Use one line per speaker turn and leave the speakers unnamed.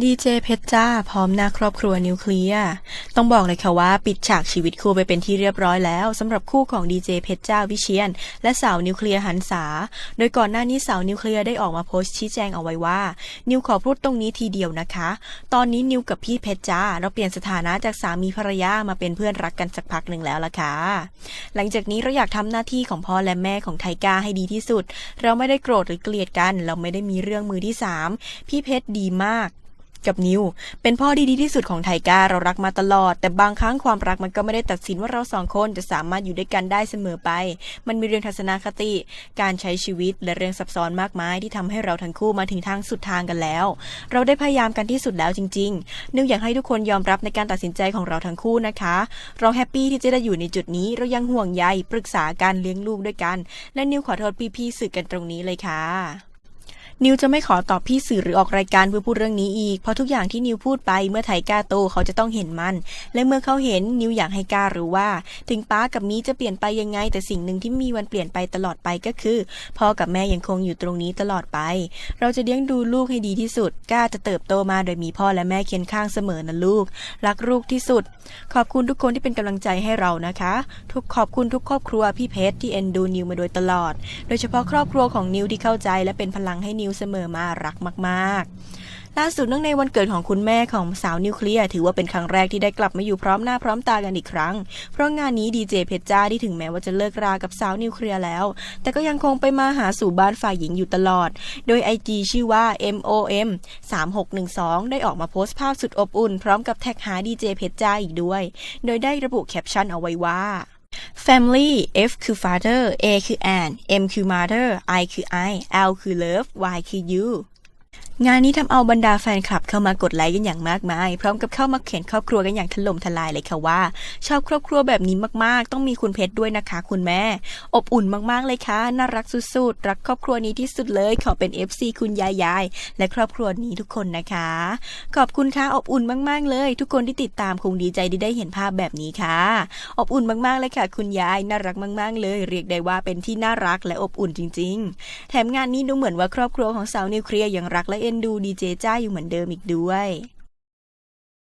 ดีเจเพชรจ้า พร้อมหน้าครอบครัวนิวเคลียร์ต้องบอกเลยค่ะว่าปิดฉากชีวิตคู่ไปเป็นที่เรียบร้อยแล้วสำหรับคู่ของดีเจเพชรจ้าวิเชียน และสาวนิวเคลียร์หันษา โดยก่อนหน้านี้สาวนิวเคลียร์ได้ออกมาโพสต์ชี้แจงเอาไว้ว่า นิวขอพูดตรงนี้ทีเดียวนะคะ ตอนนี้นิวกับพี่เพชรจ้า เราเปลี่ยนสถานะจากสามีภรรยามาเป็นเพื่อนรักกันสักพักหนึ่งแล้วล่ะค่ะหลังจากนี้เราอยากทำหน้าที่ของพ่อและแม่ของไทก้าให้ดีที่สุด เราไม่ได้โกรธหรือเกลียดกัน เราไม่ได้มีเรื่องมือที่สามพี่เพชรดีมาก กับนิว เป็นพ่อที่ดีที่สุดของไทก้าเรารักมาตลอด แต่บางครั้งความรักมันก็ไม่ได้ตัดสินว่าเราสองคนจะสามารถอยู่ด้วยกันได้เสมอไป มันมีเรื่องทัศนคติ การใช้ชีวิตและเรื่องซับซ้อนมากมายที่ทำให้เราทั้งคู่มาถึงทางสุดทางกันแล้ว เราได้พยายามกันที่สุดแล้วจริงๆนิวอยากให้ทุกคนยอมรับในการตัดสินใจของเราทั้งคู่นะคะ เราแฮปปี้ที่จะได้อยู่ในจุดนี้ เรายังห่วงใยปรึกษาการเลี้ยงลูกด้วยกัน และนิวขอโทษพี่ๆสื่อกันตรงนี้เลยค่ะ นิวจะไม่ขอตอบพี่สื่อหรือออกรายการเพื่อพูดเรื่องนี้อีก เพราะทุกอย่างที่นิวพูดไปเมื่อไทก้าโตเขาจะต้องเห็นมัน และเมื่อเขาเห็นนิวอยากให้ก้ารู้ว่า ถึงป้ากับมีจะเปลี่ยนไปยังไง แต่สิ่งหนึ่งที่มีวันเปลี่ยนไปตลอดไปก็คือพ่อกับแม่ยังคงอยู่ตรงนี้ตลอดไป เราจะเลี้ยงดูลูกให้ดีที่สุดก้าจะเติบโตมาโดยมีพ่อและแม่เคียงข้างเสมอนะลูก รักลูกที่สุด ขอบคุณทุกคนที่เป็นกำลังใจให้เรานะคะ ทุกขอบคุณทุกครอบครัวพี่เพชรที่เอ็นดูนิวมาโดยตลอด โดยเฉพาะครอบครัวของนิวที่เข้าใจและเป็นพลังให้นิวเสมอมารักมากๆ ล่าสุดเนื่องในวันเกิดของคุณแม่ของสาวนิวเคลียร์ถือว่าเป็นครั้งแรกที่ได้กลับมาอยู่พร้อมหน้าพร้อมตากันอีกครั้ง เพราะงานนี้ดีเจเพชรจ้าที่ถึงแม้ว่าจะเลิกรากับสาวนิวเคลียร์แล้ว แต่ก็ยังคงไปมาหาสู่บ้านฝ่ายหญิงอยู่ตลอด โดย IG ชื่อว่า MOM 3612 ได้ออกมาโพสต์ภาพสุดอบอุ่น พร้อมกับแท็กหาดีเจเพชรจ้าอีกด้วย โดยได้ระบุแคปชั่นเอาไว้ว่า Family F คือ Father A คือ Ann M คือ Mother I คือ I L คือ Love Y คือ You งานนี้ทำเอาบรรดาแฟนคลับเข้ามากดไลค์กันอย่างมากมาย พร้อมกับเข้ามาเขียนครอบครัวกันอย่างถล่มทลายเลยค่ะว่า ชอบครอบครัวแบบนี้มากๆ ต้องมีคุณเพชรด้วยนะคะ คุณแม่ อบอุ่นมากๆเลยค่ะน่ารักสุดๆรักครอบครัวนี้ที่สุดเลยขอเป็น FC คุณยายยายและครอบครัวนี้ทุกคนนะคะ ขอบคุณค่ะอบอุ่นมากๆเลย ทุกคนที่ติดตามคงดีใจที่ได้เห็นภาพแบบนี้ค่ะ อบอุ่นมากๆเลยค่ะ คุณยายน่ารักมาก ๆ เลย เรียกได้ว่าเป็นที่น่ารักและอบอุ่นจริง ๆ แถมงานนี้ดูเหมือนว่าครอบครัวของสาวนิวเคลียร์ยังรักและเอ็นดูดีเจจ้าอยู่เหมือนเดิมอีกด้วย